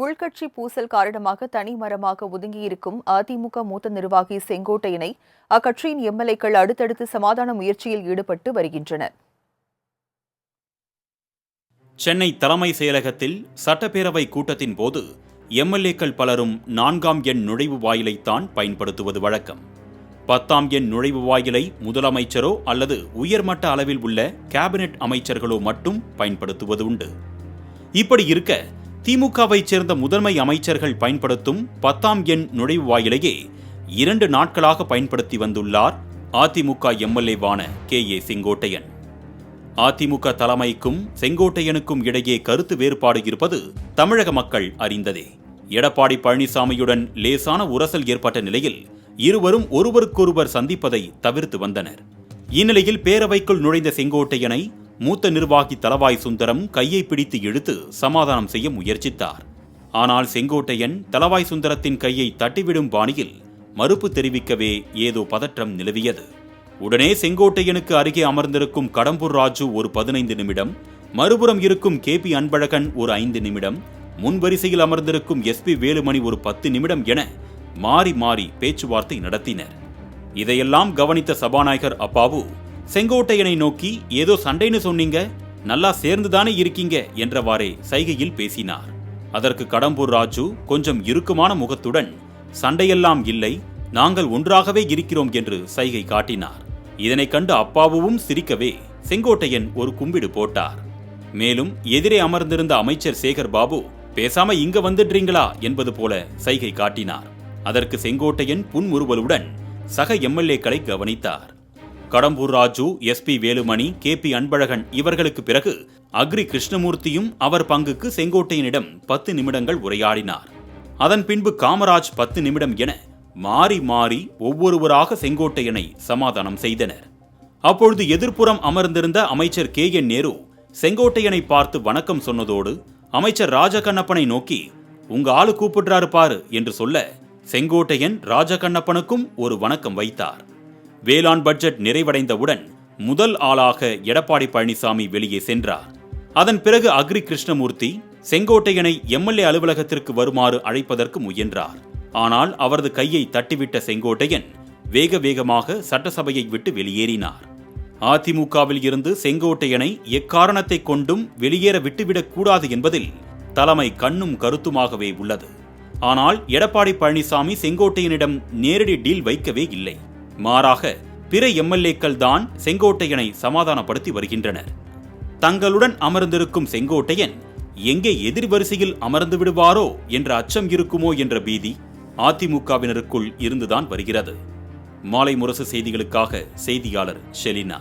உள்கட்சி பூசல் காரணமாக தனி மரமாக ஒதுங்கியிருக்கும் அதிமுக மூத்த நிர்வாகி செங்கோட்டையனை அக்கட்சியின் எம்எல்ஏக்கள் அடுத்தடுத்து சமாதான முயற்சியில் ஈடுபட்டு வருகின்றனர். சென்னை தலைமை செயலகத்தில் சட்டப்பேரவை கூட்டத்தின் போது எம்எல்ஏக்கள் பலரும் நான்காம் எண் நுழைவு வாயிலைத்தான் பயன்படுத்துவது வழக்கம். பத்தாம் எண் நுழைவு வாயிலை முதலமைச்சரோ அல்லது உயர்மட்ட அளவில் உள்ள கேபினெட் அமைச்சர்களோ மட்டும் பயன்படுத்துவது உண்டு. இப்படி இருக்க திமுகவைச் சேர்ந்த முதன்மை அமைச்சர்கள் பயன்படுத்தும் பத்தாம் எண் நுழைவு வாயிலையே இரண்டு நாட்களாக பயன்படுத்தி வந்துள்ளார் அதிமுக எம்எல்ஏவான கே. ஏ. செங்கோட்டையன். அதிமுக தலைமைக்கும் செங்கோட்டையனுக்கும் இடையே கருத்து வேறுபாடு இருப்பது தமிழக மக்கள் அறிந்ததே. எடப்பாடி பழனிசாமியுடன் லேசான உரசல் ஏற்பட்ட நிலையில் இருவரும் ஒருவருக்கொருவர் சந்திப்பதை தவிர்த்து வந்தனர். இந்நிலையில் பேரவைக்குள் நுழைந்த செங்கோட்டையனை மூத்த நிர்வாகி தலவாய் சுந்தரம் கையை பிடித்து இழுத்து சமாதானம் செய்ய முயற்சித்தார். ஆனால் செங்கோட்டையன் தலவாய் சுந்தரத்தின் கையை தட்டிவிடும் பாணியில் மறுப்பு தெரிவிக்கவே ஏதோ பதற்றம் நிலவியது. உடனே செங்கோட்டையனுக்கு அருகே அமர்ந்திருக்கும் கடம்பூர் ராஜு ஒரு பதினைந்து நிமிடம் மறுபுறம் இருக்கும் கே பி அன்பழகன் ஒரு ஐந்து நிமிடம் முன்வரிசையில் அமர்ந்திருக்கும் எஸ் பி வேலுமணி ஒரு பத்து நிமிடம் என மாறி மாறி பேச்சுவார்த்தை நடத்தினர். இதையெல்லாம் கவனித்த சபாநாயகர் அப்பாவு செங்கோட்டையனை நோக்கி ஏதோ சண்டைன்னு சொன்னீங்க? நல்லா சேர்ந்துதானே இருக்கீங்க? என்றவாறே சைகையில் பேசினார். அதற்கு கடம்பூர் ராஜு கொஞ்சம் இறுக்கமான முகத்துடன் சண்டையெல்லாம் இல்லை நாங்கள் ஒன்றாகவே இருக்கிறோம் என்று சைகை காட்டினார். இதனைக் கண்டு அப்பாவுவும் சிரிக்கவே செங்கோட்டையன் ஒரு கும்பிடு போட்டார். மேலும் எதிரே அமர்ந்திருந்த அமைச்சர் சேகர் பாபு பேசாம இங்க வந்துடுறீங்களா? என்பது போல சைகை காட்டினார். அதற்கு செங்கோட்டையன் புன்முறுவலுடன் சக எம்எல்ஏக்களை கவனித்தார். Kadambur Raju S P Velumani K P Anbazhagan இவர்களுக்கு பிறகு அக்ரி கிருஷ்ணமூர்த்தியும் அவர் பங்குக்கு செங்கோட்டையனிடம் பத்து நிமிடங்கள் உரையாடினார். அதன் பின்பு காமராஜ் பத்து நிமிடம் என மாறி மாறி ஒவ்வொருவராக செங்கோட்டையனை சமாதானம் செய்தனர். அப்பொழுது எதிர்ப்புறம் அமர்ந்திருந்த அமைச்சர் கே என் நேரு செங்கோட்டையனை பார்த்து வணக்கம் சொன்னதோடு அமைச்சர் ராஜகண்ணப்பனை நோக்கி உங்க ஆளு கூப்பிடுறாரு பாரு என்று சொல்ல செங்கோட்டையன் ராஜகண்ணப்பனுக்கும் ஒரு வணக்கம் வைத்தார். வேளாண் பட்ஜெட் நிறைவடைந்தவுடன் முதல் ஆளாக எடப்பாடி பழனிசாமி வெளியே சென்றார். அதன் பிறகு அக்ரி கிருஷ்ணமூர்த்தி செங்கோட்டையனை எம்எல்ஏ அலுவலகத்திற்கு வருமாறு அழைப்பதற்கு முயன்றார். ஆனால் அவரது கையை தட்டிவிட்ட செங்கோட்டையன் வேக வேகமாக சட்டசபையை விட்டு வெளியேறினார். அதிமுகவில் இருந்து செங்கோட்டையனை எக்காரணத்தை கொண்டும் வெளியேற விட்டுவிடக் கூடாது என்பதில் தலைமை கண்ணும் கருத்துமாகவே உள்ளது. ஆனால் எடப்பாடி பழனிசாமி செங்கோட்டையனிடம் நேரடி டீல் வைக்கவே இல்லை. மாறாக பிற எம்எல்ஏக்கள் தான் செங்கோட்டையனை சமாதானப்படுத்தி வருகின்றனர். தங்களுடன் அமர்ந்திருக்கும் செங்கோட்டையன் எங்கே எதிர்வரிசையில் அமர்ந்து விடுவாரோ என்ற அச்சம் இருக்குமோ என்ற பீதி அதிமுகவினருக்குள் இருந்துதான் வருகிறது. மாலை முரசு செய்திகளுக்காக செய்தியாளர் ஷெலினா.